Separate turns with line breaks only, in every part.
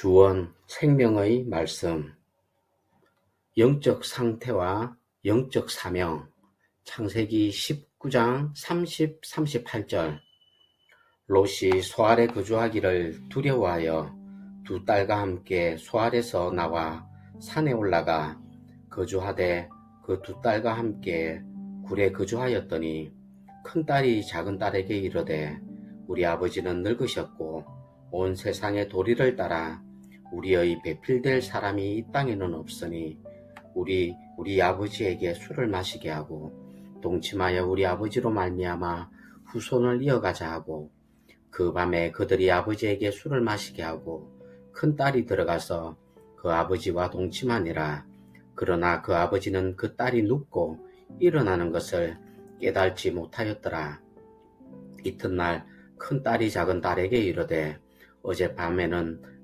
주원 생명의 말씀. 영적 상태와 영적 사명. 창세기 19장 30, 38절. 롯이 소알에 거주하기를 두려워하여 두 딸과 함께 소알에서 나와 산에 올라가 거주하되 그 두 딸과 함께 굴에 거주하였더니 큰 딸이 작은 딸에게 이르되 우리 아버지는 늙으셨고 온 세상의 도리를 따라 우리의 배필될 사람이 이 땅에는 없으니 우리 우리 아버지에게 술을 마시게 하고 동침하여 우리 아버지로 말미암아 후손을 이어가자 하고 그 밤에 그들이 아버지에게 술을 마시게 하고 큰 딸이 들어가서 그 아버지와 동침하니라. 그러나 그 아버지는 그 딸이 눕고 일어나는 것을 깨달지 못하였더라. 이튿날 큰 딸이 작은 딸에게 이르되 어젯밤에는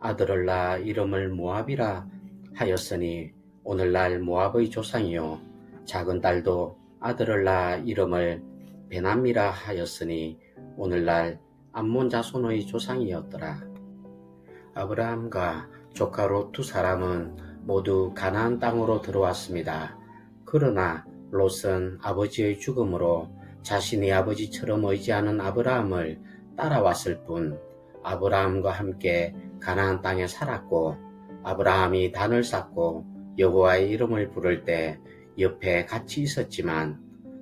아들을 낳아 이름을 모압이라 하였으니 오늘날 모압의 조상이요 작은 딸도 아들을 낳아 이름을 베남이라 하였으니 오늘날 암몬 자손의 조상이었더라. 아브라함과 조카 롯 두 사람은 모두 가나안 땅으로 들어왔습니다. 그러나 롯은 아버지의 죽음으로 자신이 아버지처럼 의지하는 아브라함을 따라왔을 뿐 아브라함과 함께 가나안 땅에 살았고 아브라함이 단을 쌓고 여호와의 이름을 부를 때 옆에 같이 있었지만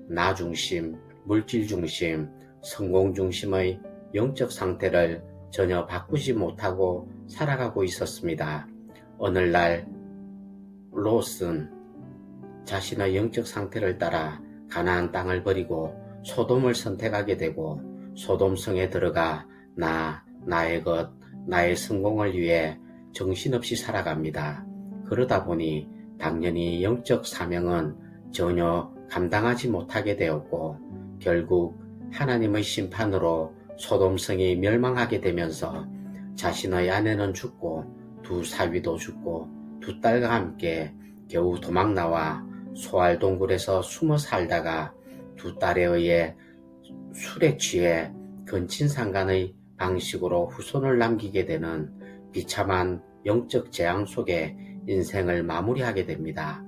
나 중심, 물질 중심, 성공 중심의 영적 상태를 전혀 바꾸지 못하고 살아가고 있었습니다. 오늘날 롯은 자신의 영적 상태를 따라 가나안 땅을 버리고 소돔을 선택하게 되고 소돔성에 들어가 나, 나의 것, 나의 성공을 위해 정신없이 살아갑니다. 그러다 보니 당연히 영적 사명은 전혀 감당하지 못하게 되었고 결국 하나님의 심판으로 소돔성이 멸망하게 되면서 자신의 아내는 죽고 두 사위도 죽고 두 딸과 함께 겨우 도망 나와 소알 동굴에서 숨어 살다가 두 딸에 의해 술에 취해 근친상간의 방식으로 후손을 남기게 되는 비참한 영적 재앙 속에 인생을 마무리하게 됩니다.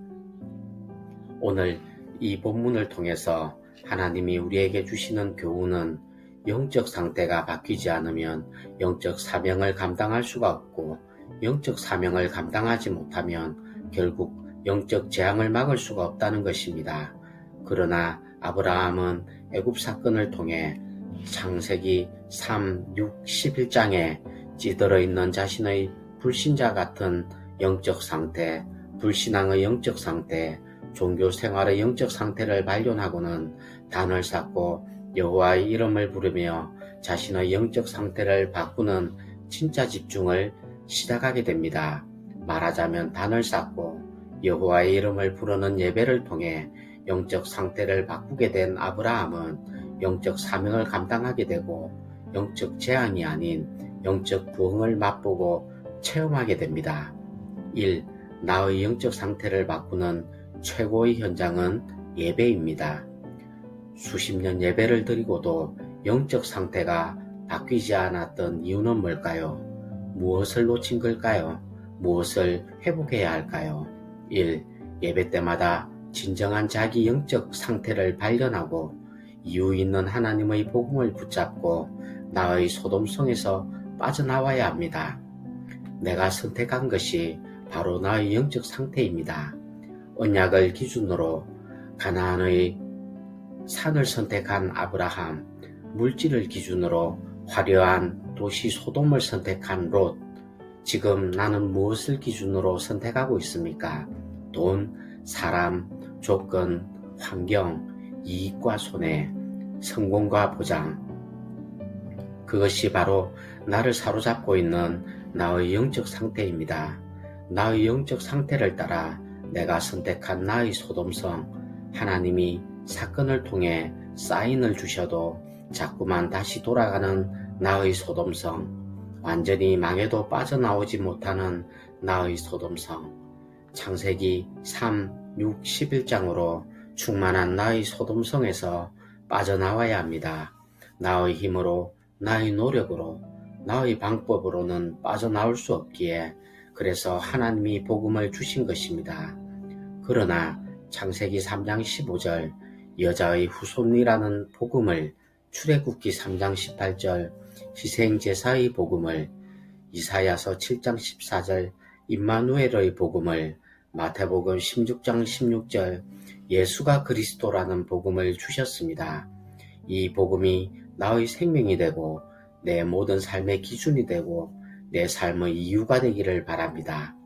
오늘 이 본문을 통해서 하나님이 우리에게 주시는 교훈은 영적 상태가 바뀌지 않으면 영적 사명을 감당할 수가 없고 영적 사명을 감당하지 못하면 결국 영적 재앙을 막을 수가 없다는 것입니다. 그러나 아브라함은 애굽 사건을 통해 창세기 3, 6, 11장에 찌들어 있는 자신의 불신자 같은 영적 상태, 불신앙의 영적 상태, 종교 생활의 영적 상태를 발견하고는 단을 쌓고 여호와의 이름을 부르며 자신의 영적 상태를 바꾸는 진짜 집중을 시작하게 됩니다. 말하자면 단을 쌓고 여호와의 이름을 부르는 예배를 통해 영적 상태를 바꾸게 된 아브라함은 영적 사명을 감당하게 되고 영적 재앙이 아닌 영적 부흥을 맛보고 체험하게 됩니다. 1. 나의 영적 상태를 바꾸는 최고의 현장은 예배입니다. 수십 년 예배를 드리고도 영적 상태가 바뀌지 않았던 이유는 뭘까요? 무엇을 놓친 걸까요? 무엇을 회복해야 할까요? 1. 예배 때마다 진정한 자기 영적 상태를 발견하고 이유 있는 하나님의 복음을 붙잡고 나의 소돔성에서 빠져나와야 합니다. 내가 선택한 것이 바로 나의 영적 상태입니다. 언약을 기준으로 가나안의 산을 선택한 아브라함, 물질을 기준으로 화려한 도시 소돔을 선택한 롯, 지금 나는 무엇을 기준으로 선택하고 있습니까? 돈, 사람, 조건, 환경, 이익과 손해, 성공과 보장. 그것이 바로 나를 사로잡고 있는 나의 영적 상태입니다. 나의 영적 상태를 따라 내가 선택한 나의 소돔성 하나님이 사건을 통해 사인을 주셔도 자꾸만 다시 돌아가는 나의 소돔성 완전히 망해도 빠져나오지 못하는 나의 소돔성 창세기 3, 6, 11장으로 충만한 나의 소돔성에서 빠져나와야 합니다. 나의 힘으로, 나의 노력으로, 나의 방법으로는 빠져나올 수 없기에 그래서 하나님이 복음을 주신 것입니다. 그러나 창세기 3장 15절 여자의 후손이라는 복음을 출애굽기 3장 18절 희생제사의 복음을 이사야서 7장 14절 임마누엘의 복음을 마태복음 16장 16절 예수가 그리스도라는 복음을 주셨습니다. 이 복음이 나의 생명이 되고 내 모든 삶의 기준이 되고 내 삶의 이유가 되기를 바랍니다.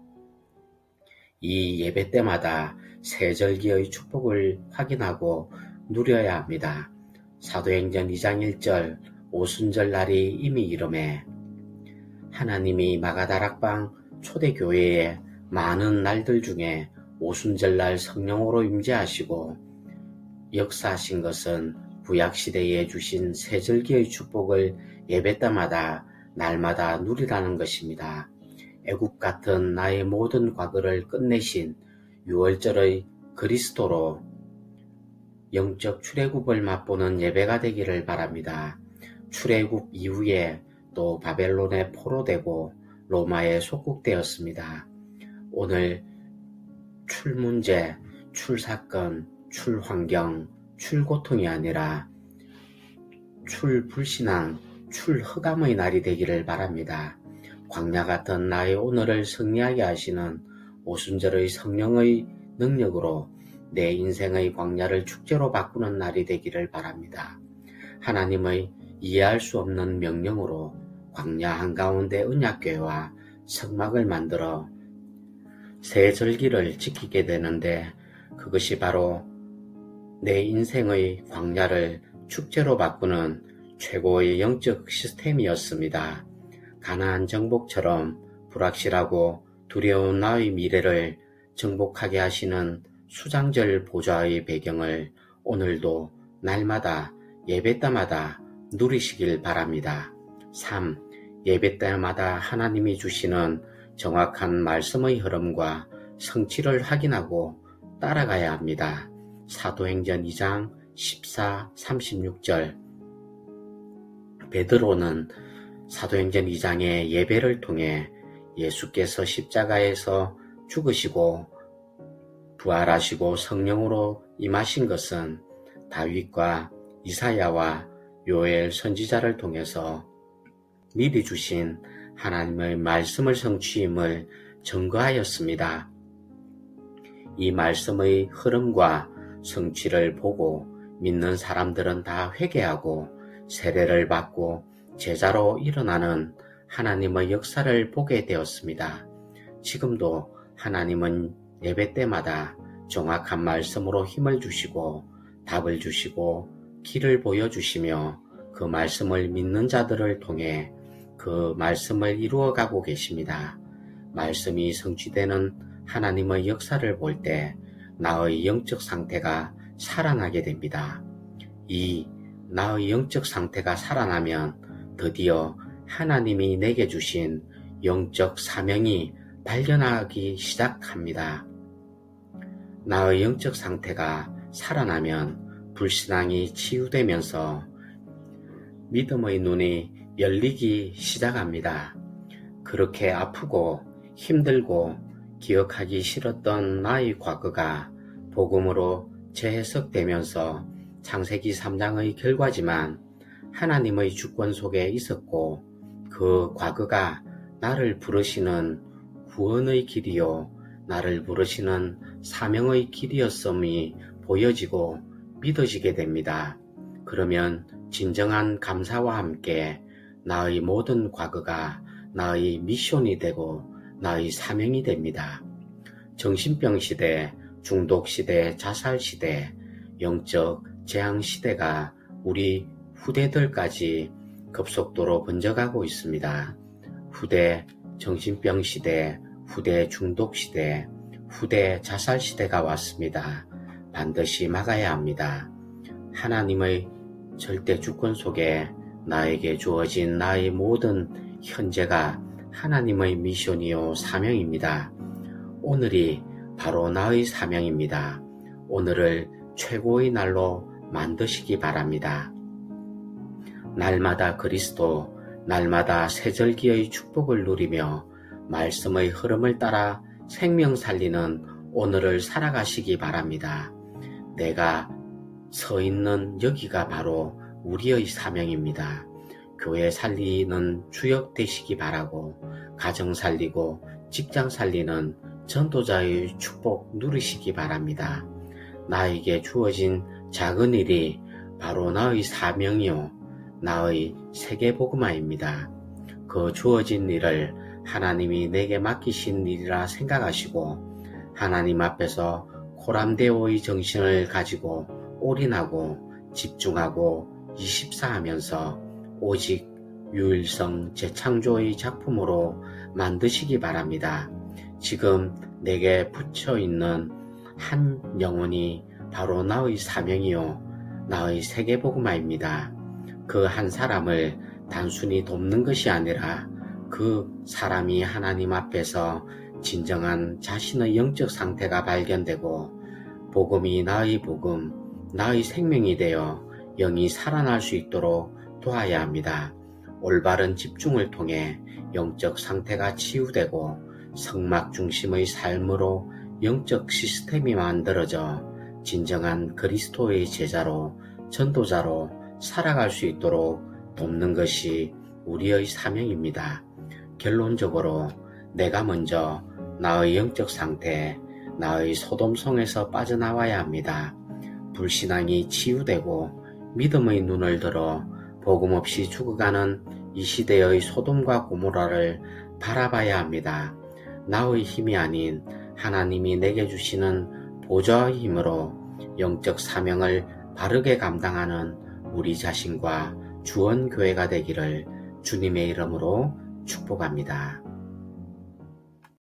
이 예배 때마다 세절기의 축복을 확인하고 누려야 합니다. 사도행전 2장 1절 오순절 날이 이미 이름에 하나님이 마가다락방 초대교회에 많은 날들 중에 오순절날 성령으로 임재하시고 역사하신 것은 구약시대에 주신 세절기의 축복을 예배 때마다 날마다 누리라는 것입니다. 애국 같은 나의 모든 과거를 끝내신 6월절의 그리스도로 영적 출애굽을 맛보는 예배가 되기를 바랍니다. 출애굽 이후에 또 바벨론에 포로되고 로마에 속국되었습니다. 오늘 출문제, 출사건, 출환경, 출고통이 아니라 출불신앙, 출흑암의 날이 되기를 바랍니다. 광야 같은 나의 오늘을 승리하게 하시는 오순절의 성령의 능력으로 내 인생의 광야를 축제로 바꾸는 날이 되기를 바랍니다. 하나님의 이해할 수 없는 명령으로 광야 한가운데 은약궤와 성막을 만들어 새 절기를 지키게 되는데 그것이 바로 내 인생의 광야를 축제로 바꾸는 최고의 영적 시스템이었습니다. 가나안 정복처럼 불확실하고 두려운 나의 미래를 정복하게 하시는 수장절 보좌의 배경을 오늘도 날마다 예배 때마다 누리시길 바랍니다. 3. 예배 때마다 하나님이 주시는 정확한 말씀의 흐름과 성취를 확인하고 따라가야 합니다. 사도행전 2장 14, 36절 베드로는 사도행전 2장의 예배를 통해 예수께서 십자가에서 죽으시고 부활하시고 성령으로 임하신 것은 다윗과 이사야와 요엘 선지자를 통해서 미리 주신 하나님의 말씀을 성취임을 증거하였습니다. 이 말씀의 흐름과 성취를 보고 믿는 사람들은 다 회개하고 세례를 받고 제자로 일어나는 하나님의 역사를 보게 되었습니다. 지금도 하나님은 예배 때마다 정확한 말씀으로 힘을 주시고 답을 주시고 길을 보여주시며 그 말씀을 믿는 자들을 통해 그 말씀을 이루어가고 계십니다. 말씀이 성취되는 하나님의 역사를 볼 때 나의 영적 상태가 살아나게 됩니다. 이 나의 영적 상태가 살아나면 드디어 하나님이 내게 주신 영적 사명이 발견하기 시작합니다. 나의 영적 상태가 살아나면 불신앙이 치유되면서 믿음의 눈이 열리기 시작합니다. 그렇게 아프고 힘들고 기억하기 싫었던 나의 과거가 복음으로 재해석되면서 창세기 3장의 결과지만 하나님의 주권 속에 있었고 그 과거가 나를 부르시는 구원의 길이요 나를 부르시는 사명의 길이었음이 보여지고 믿어지게 됩니다. 그러면 진정한 감사와 함께 나의 모든 과거가 나의 미션이 되고 나의 사명이 됩니다. 정신병 시대, 중독 시대, 자살 시대, 영적 재앙 시대가 우리 후대들까지 급속도로 번져가고 있습니다. 후대, 정신병 시대, 후대 중독 시대, 후대 자살 시대가 왔습니다. 반드시 막아야 합니다. 하나님의 절대 주권 속에 나에게 주어진 나의 모든 현재가 하나님의 미션이요 사명입니다. 오늘이 바로 나의 사명입니다. 오늘을 최고의 날로 만드시기 바랍니다. 날마다 그리스도, 날마다 세절기의 축복을 누리며 말씀의 흐름을 따라 생명 살리는 오늘을 살아가시기 바랍니다. 내가 서 있는 여기가 바로 우리의 사명입니다. 교회 살리는 주역 되시기 바라고 가정 살리고 직장 살리는 전도자의 축복 누리시기 바랍니다. 나에게 주어진 작은 일이 바로 나의 사명이요 나의 세계복음화입니다. 그 주어진 일을 하나님이 내게 맡기신 일이라 생각하시고 하나님 앞에서 코람데오의 정신을 가지고 올인하고 집중하고 24 하면서 오직 유일성 재창조의 작품으로 만드시기 바랍니다. 지금 내게 붙여 있는 한 영혼이 바로 나의 사명이요, 나의 세계복음화입니다. 그 한 사람을 단순히 돕는 것이 아니라 그 사람이 하나님 앞에서 진정한 자신의 영적 상태가 발견되고 복음이 나의 복음, 나의 생명이 되어 영이 살아날 수 있도록 도와야 합니다. 올바른 집중을 통해 영적 상태가 치유되고 성막 중심의 삶으로 영적 시스템이 만들어져 진정한 그리스도의 제자로 전도자로 살아갈 수 있도록 돕는 것이 우리의 사명입니다. 결론적으로 내가 먼저 나의 영적 상태, 나의 소돔성에서 빠져나와야 합니다. 불신앙이 치유되고 믿음의 눈을 들어 복음 없이 죽어가는 이 시대의 소돔과 고모라를 바라봐야 합니다. 나의 힘이 아닌 하나님이 내게 주시는 보좌의 힘으로 영적 사명을 바르게 감당하는 우리 자신과 주원교회가 되기를 주님의 이름으로 축복합니다.